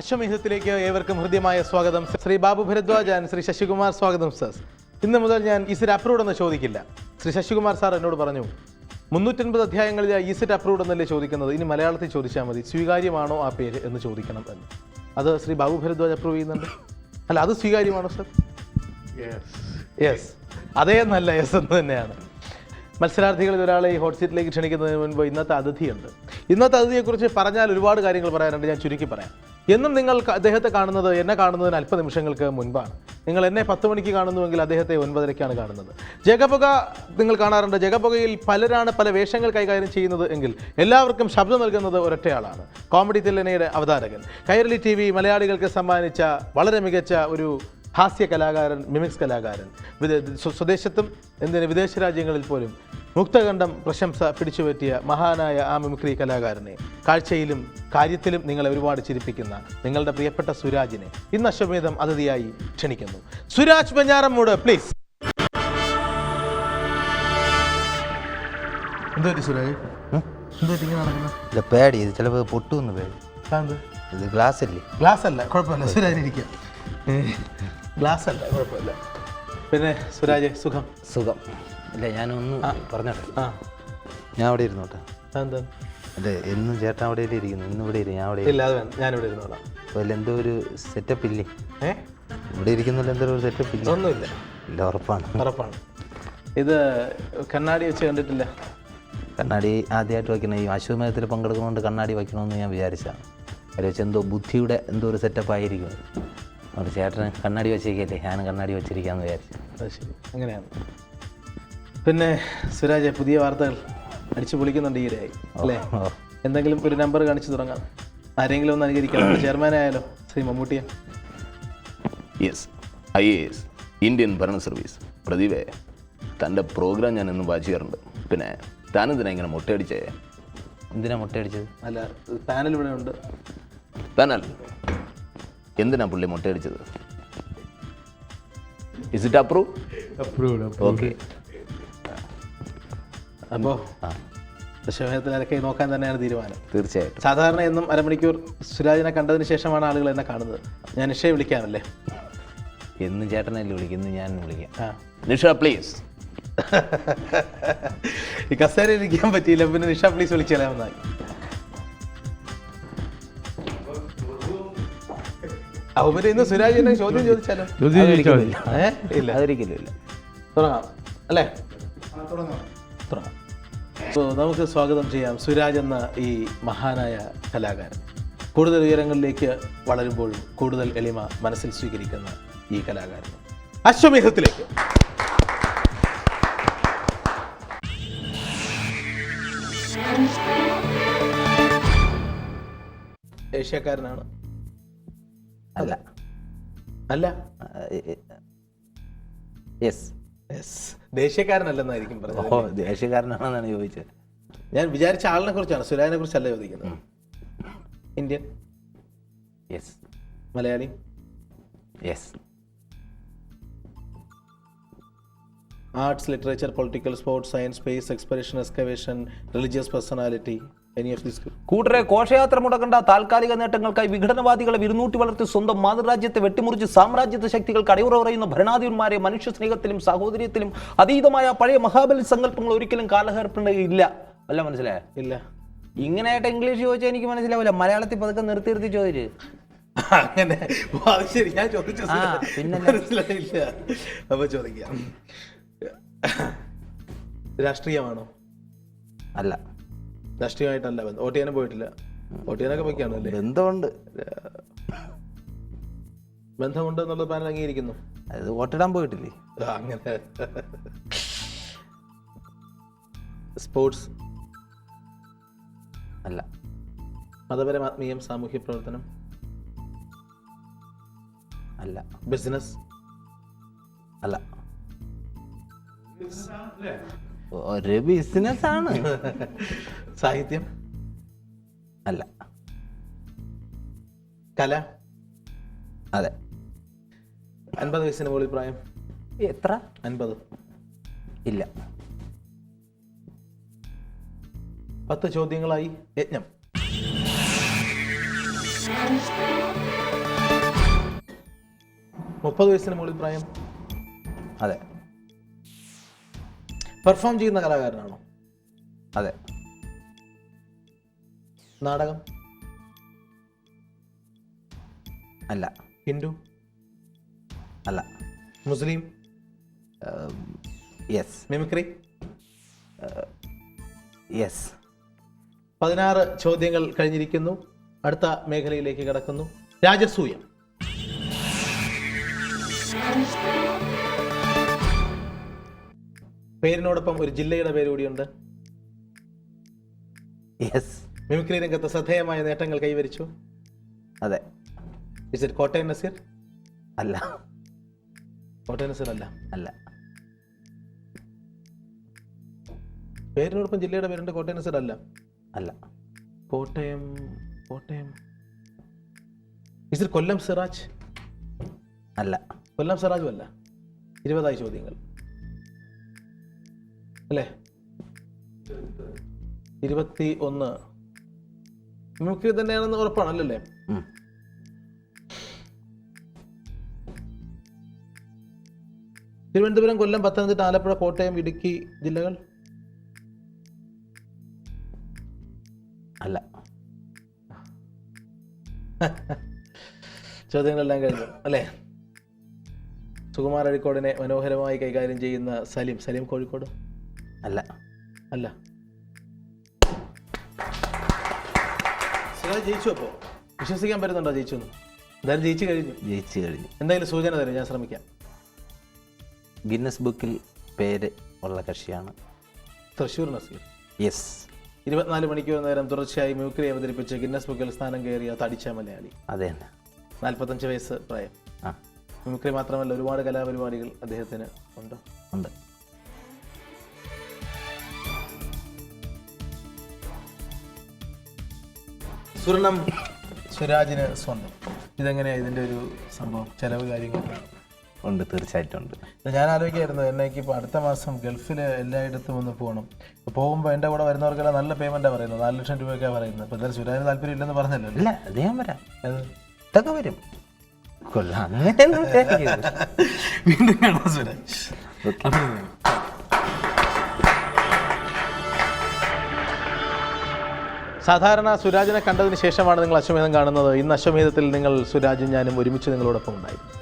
അശ്വമേധത്തിലേക്ക് ഏവർക്കും ഹൃദ്യമായ സ്വാഗതം ശ്രീ ബാബു ഭരദ്വാജൻ ആൻഡ് ശ്രീ ശശികുമാർ സ്വാഗതം സർ. ഇന്ന് മുതൽ ഞാൻ ഈസിറ്റ് അപ്രൂവ്ഡ് എന്ന് ചോദിക്കില്ല. ശ്രീ ശശികുമാർ സാർ എന്നോട് പറഞ്ഞു മുന്നൂറ്റൻപത് അധ്യായങ്ങളിൽ ഈസിറ്റ് അപ്രൂവ്ഡ് എന്നല്ലേ ചോദിക്കുന്നത്? ഇനി മലയാളത്തിൽ ചോദിച്ചാൽ മതി. സ്വീകാര്യമാണോ ആ പേര് എന്ന് ചോദിക്കണം എന്ന്. അത് ശ്രീ ബാബു ഭരദ്വാജ് അപ്രൂവ് ചെയ്യുന്നുണ്ട്. അല്ല അത് സ്വീകാര്യമാണോ സർ? യെസ് അതേ നല്ല യെസ് എന്ന് തന്നെയാണ്. മത്സരാർത്ഥികളിൽ ഒരാളെ ഈ ഹോട്ട് സീറ്റിലേക്ക് ക്ഷണിക്കുന്നതിന് മുൻപ് ഇന്നത്തെ അതിഥിയുണ്ട്. ഇന്നത്തെ അതിഥിയെക്കുറിച്ച് പറഞ്ഞാൽ ഒരുപാട് കാര്യങ്ങൾ പറയാനുണ്ട്. ഞാൻ ചുരുക്കി പറയാം. എന്നും നിങ്ങൾ അദ്ദേഹത്തെ കാണുന്നത് എന്നെ കാണുന്നതിന് അല്പ നിമിഷങ്ങൾക്ക് മുൻപാണ്. നിങ്ങൾ എന്നെ പത്ത് മണിക്ക് കാണുന്നുവെങ്കിൽ അദ്ദേഹത്തെ ഒൻപതരയ്ക്കാണ് കാണുന്നത്. ജഗപുക നിങ്ങൾ കാണാറുണ്ട്. ജഗപുകയിൽ പലരാണ് പല വേഷങ്ങൾ കൈകാര്യം ചെയ്യുന്നത് എങ്കിൽ എല്ലാവർക്കും ശബ്ദം നൽകുന്നത് ഒരൊറ്റയാളാണ്. കോമഡി തില്ലനയുടെ അവതാരകൻ. കൈരളി ടി വി മലയാളികൾക്ക് സമ്മാനിച്ച വളരെ മികച്ച ഒരു ഹാസ്യ കലാകാരൻ മിമിക്സ് കലാകാരൻ. വിദേ സ്വദേശത്തും എന്തിന് വിദേശ രാജ്യങ്ങളിൽ പോലും മുക്തകണ്ഠം പ്രശംസ പിടിച്ചുപറ്റിയ മഹാനായ ആ മിമിക്രി കലാകാരനെ കാഴ്ചയിലും കാര്യത്തിലും നിങ്ങളെ ഒരുപാട് ചിരിപ്പിക്കുന്ന നിങ്ങളുടെ പ്രിയപ്പെട്ട സുരാജിനെ ഇന്ന് അശ്വമേധം അതിഥിയായി ക്ഷണിക്കുന്നു. സുരാജ് ബഞ്ഞാറമ്മൂട് പ്ലീസ് എന്തുപറ്റി സുരാജ്? എന്തുപറ്റി ഇങ്ങനെ നടക്കുന്നത് ഇല്ല പേടി ഇത് ചിലപ്പോൾ പൊട്ടുമെന്ന് പേടി. താന്ത് ഇത് ഗ്ലാസ് അല്ലേ ഗ്ലാസ് അല്ല കുഴപ്പമില്ല. സുരാജ് ഇരിക്കാം. ഗ്ലാസ് അല്ല കുഴപ്പമില്ല. പിന്നെ സുരാജ് സുഖം? സുഖം. ഇല്ല ഞാനൊന്ന് പറഞ്ഞോട്ടെ. ആ. ഞാൻ അവിടെ ഇരുന്നോട്ടെ എന്താ അല്ല എന്നും ചേട്ടൻ അവിടെ ഇരിക്കുന്നു? ഇന്ന് ഇവിടെ ഇരി ഞാൻ അവിടെ ഇല്ല അത് വേണ്ട. ഞാനിവിടെ ഇരുന്നോളാം അപ്പോൾ അതിൽ എന്തോ ഒരു സെറ്റപ്പ് ഇല്ലേ? ഏഹ് ഇവിടെ ഇരിക്കുന്നതിൽ എന്തോ ഒരു സെറ്റപ്പ് ഇല്ല? ഒന്നുമില്ല. ഇല്ല ഉറപ്പാണ്. ഉറപ്പാണ്. ഇത് കണ്ണാടി വെച്ച് കണ്ടിട്ടില്ല. കണ്ണാടി ആദ്യമായിട്ട് വയ്ക്കണം ഈ അശ്വമേധത്തിൽ പങ്കെടുക്കുന്നതുകൊണ്ട് കണ്ണാടി വയ്ക്കണമെന്ന് ഞാൻ വിചാരിച്ചാണ് കാര്യം വെച്ച് എന്തോ ബുദ്ധിയുടെ എന്തോ ഒരു സെറ്റപ്പ് ആയിരിക്കും. അവിടെ ചേട്ടന് കണ്ണാടി വെച്ചേക്കല്ലേ? ഞാൻ കണ്ണാടി വെച്ചിരിക്കാമെന്ന് വിചാരിച്ചു. അത് ശരി. അങ്ങനെയാണ്. പിന്നെ സുരാജ് പുതിയ വാർത്തകൾ. അടിച്ചു പൊളിക്കുന്നുണ്ട് ഈയിടെയായി അല്ലേ? എന്തെങ്കിലും ഒരു നമ്പർ കാണിച്ചു തുടങ്ങാം. ആരെങ്കിലും ഒന്ന് അനുകരിക്കണം. ചെയർമാൻ ആയാലോ Shri മമ്മൂട്ടിയ. Yes I A S Indian ഭരണ സർവീസ് പ്രതിവേ തന്റെ പ്രോഗ്രാം ഞാൻ ഇന്ന് വാച്ച് ചെയ്യാറുണ്ട് പിന്നെ താനെന്തിനാ ഇങ്ങനെ മുട്ടയടിച്ചേ? എന്തിനാ മുട്ടയടിച്ചത്? അല്ല പാനൽ ഇവിടെ ഉണ്ട്. പാനൽ? എന്തിനാ പുള്ളി മുട്ടയടിച്ചത്? Is it approve approve okay അപ്പോൾ ദശമേധത്തിൽ അരക്കെ നോക്കാൻ തന്നെയാണ് തീരുമാനം. തീർച്ചയായിട്ടും. സാധാരണ എന്നും അരമണിക്കൂർ സുരാജിനെ കണ്ടതിന് ശേഷമാണ് ആളുകൾ എന്നെ കാണുന്നത്. ഞാൻ നിഷയെ വിളിക്കാമല്ലേ എന്നും ചേട്ടനല്ലേ വിളിക്കും ഇന്ന് ഞാൻ വിളിക്കാം. ആ. നിഷ പ്ലീസ് ഈ കസേര ഇരിക്കാൻ പറ്റിയില്ല പിന്നെ നിഷ പ്ലീസ് വിളിച്ചാലേ നന്നായി. അവർ ഇന്ന് സുരാജ് എന്നെ ചോദ്യം ചോദിച്ചാലോ? ചോദ്യം ഇല്ല അതൊരിക്കലും ഇല്ല. തുടങ്ങാം. അല്ലേ? തുടങ്ങാം. അപ്പോൾ നമുക്ക് സ്വാഗതം ചെയ്യാം സുരാജ് എന്ന ഈ മഹാനായ കലാകാരൻ. കൂടുതൽ ഉയരങ്ങളിലേക്ക് വളരുമ്പോഴും കൂടുതൽ എളിമ മനസ്സിൽ സ്വീകരിക്കുന്ന ഈ കലാകാരൻ. അശ്വമേഹത്തിലേക്ക് ഏഷ്യക്കാരനാണ്? അല്ല. അല്ല? യെസ്. ദേശീയക്കാരനല്ലെന്നായിരിക്കും പറഞ്ഞത് ഓ ദേശീയക്കാരനാണെന്നാണ് ചോദിച്ചത്. ഞാൻ വിചാരിച്ച ആളിനെ കുറിച്ചാണ് സുരാജിനെ കുറിച്ചല്ല ചോദിക്കുന്നത്. Indian yes Malayali? Yes arts literature political sports science space exploration excavation religious personality കൂട്ടരെ ഘോഷയാത്ര മുടക്കേണ്ട താൽക്കാലിക നേട്ടങ്ങൾക്കായി വിഘടനവാദികളെ വിരുന്നൂട്ടി വളർത്തി സ്വന്തം മാതൃരാജ്യത്തെ വെട്ടിമുറിച്ച് സാമ്രാജ്യത്വ ശക്തികൾക്ക് അടിയുറ പറയുന്ന ഭരണാധിപന്മാരെ മനുഷ്യ സ്നേഹത്തിലും സഹോദര്യത്തിലും അതീതമായ പഴയ മഹാബലി സങ്കല്പങ്ങൾ ഒരിക്കലും കാലഹർപ്പുണ്ടെങ്കില്ല അല്ല മനസ്സിലായ? ഇല്ല. ഇങ്ങനെയായിട്ട് ഇംഗ്ലീഷ് ചോദിച്ചാൽ എനിക്ക് മനസ്സിലാവില്ല. മലയാളത്തിൽ പതുക്കെ നിർത്തി നിർത്തി ചോദിച്ചു അങ്ങനെ. അത് ശരി. ഞാൻ ചോദിച്ചു. മനസ്സിലായില്ല. അപ്പൊ ചോദിക്കാം. രാഷ്ട്രീയമാണോ? അല്ല. രാഷ്ട്രീയമായിട്ടല്ല ബന്ധം വോട്ട് ചെയ്യാനും പോയിട്ടില്ല. വോട്ട് ചെയ്യാനൊക്കെ പോയിക്കാണോ അല്ലേ? ബന്ധമുണ്ട്. ബന്ധമുണ്ട് എന്നുള്ള പാനൽ അംഗീകരിക്കുന്നു. അത് വോട്ടിടാൻ പോയിട്ടില്ലേ? അങ്ങനെ. സ്പോർട്സ്. അല്ല. മതപരം ആത്മീയം സാമൂഹ്യ പ്രവർത്തനം. അല്ല. ബിസിനസ്. അല്ല? ഒരു ബിസിനസ് ആണ് സാഹിത്യം? അല്ല. കല? അതെ. അൻപത് വയസ്സിന് മുകളിൽ പ്രായം? എത്ര? അൻപത്. ഇല്ല. പത്ത് ചോദ്യങ്ങളായി യജ്ഞം. മുപ്പത് വയസ്സിന് മുകളിൽ പ്രായം? അതെ. പെർഫോം ചെയ്യുന്ന കലാകാരനാണോ? അതെ. നാടകം? അല്ല. ഹിന്ദു? അല്ല. മുസ്ലിം? യെസ്. മിമിക്രി? യെസ്. പതിനാറ് ചോദ്യങ്ങൾ കഴിഞ്ഞിരിക്കുന്നു. അടുത്ത മേഖലയിലേക്ക് കടക്കുന്നു. രാജസൂയം. പേരിനോടൊപ്പം ഒരു ജില്ലയുടെ പേര് കൂടിയുണ്ട്. യെസ് മിമിക്രി രംഗത്ത് ശ്രദ്ധേയമായ നേട്ടങ്ങൾ കൈവരിച്ചു. അതെ. ഇസ് ഇറ്റ് കോട്ടയം നസീർ അല്ല. കോട്ടയം നസീർ അല്ല. അല്ല. പേരിനോടൊപ്പം ജില്ലയുടെ പേരുണ്ട് കോട്ടയം നസീർ അല്ല. അല്ല. Kottayam Kottayam. Is it Kollam Siraj? അല്ല. കൊല്ലം സിറാജും അല്ല. ഇരുപതായി ചോദ്യങ്ങൾ. അല്ലേ? ഇരുപത്തി ഒന്ന് നമുക്ക് തന്നെയാണെന്ന് ഉറപ്പാണല്ലേ. തിരുവനന്തപുരം കൊല്ലം പത്തനംതിട്ട ആലപ്പുഴ കോട്ടയം ഇടുക്കി ജില്ലകൾ? അല്ല. ചോദ്യങ്ങളെല്ലാം കഴിഞ്ഞു അല്ലേ? സുകുമാർ അഴിക്കോടിനെ മനോഹരമായി കൈകാര്യം ചെയ്യുന്ന സലീം. സലീം കോഴിക്കോട്. അല്ല. അല്ല. ജയിച്ചു അപ്പോ? വിശ്വസിക്കാൻ പറ്റുന്നുണ്ടോ ജയിച്ചു എന്തായാലും ജയിച്ചു കഴിഞ്ഞു. ജയിച്ചു കഴിഞ്ഞു. എന്തായാലും സൂചന തരും ഞാൻ ശ്രമിക്കാം. ഗിന്നസ് ബുക്കിൽ പേര് ഉള്ള കക്ഷിയാണ്. തൃശ്ശൂർ നസീർ. യെസ് ഇരുപത്തിനാല് മണിക്കൂർ നേരം തുടർച്ചയായി മ്യൂക്രി അവതരിപ്പിച്ച് ഗിന്നസ് ബുക്കിൽ സ്ഥാനം കയറിയ തടിച്ച മലയാളി. അതെ തന്നെ. നാൽപ്പത്തഞ്ച് വയസ്സ് പ്രായം. ആ. മ്യൂക്രി മാത്രമല്ല ഒരുപാട് കലാപരിപാടികൾ അദ്ദേഹത്തിന് ഉണ്ട്. ഉണ്ട്. സ്വർണം സ്വരാജിന് സ്വന്തം ഇതെങ്ങനെയാ ഇതിന്റെ ഒരു സംഭവം? ചെലവ് കാര്യങ്ങൾ ഉണ്ട് തീർച്ചയായിട്ടും ഉണ്ട്. ഞാൻ ആലോചിക്കായിരുന്നു എന്നേക്ക് ഇപ്പോൾ അടുത്ത മാസം ഗൾഫിൽ എല്ലായിടത്തും ഒന്ന് പോകണം പോകുമ്പോൾ എന്റെ കൂടെ വരുന്നവർക്കെല്ലാം നല്ല പേയ്മെന്റാണ് പറയുന്നത്. നാല് ലക്ഷം രൂപയൊക്കെ പറയുന്നത്. അപ്പോൾ എന്തായാലും സുരാജിന് താല്പര്യം ഇല്ലെന്ന് പറഞ്ഞല്ലോ? ഇല്ല അദ്ദേഹം വരാം ഇതൊക്കെ വരും. കൊള്ളാം. അങ്ങനെയൊന്നും വീണ്ടും കാണാം സുരാജ്. സാധാരണ സുരാജിനെ കണ്ടതിന് ശേഷമാണ് നിങ്ങൾ അശ്വമേധം കാണുന്നത്. ഇന്ന് അശ്വമേധത്തിൽ നിങ്ങൾ സുരാജും ഞാനും ഒരുമിച്ച് നിങ്ങളോടൊപ്പം ഉണ്ടായി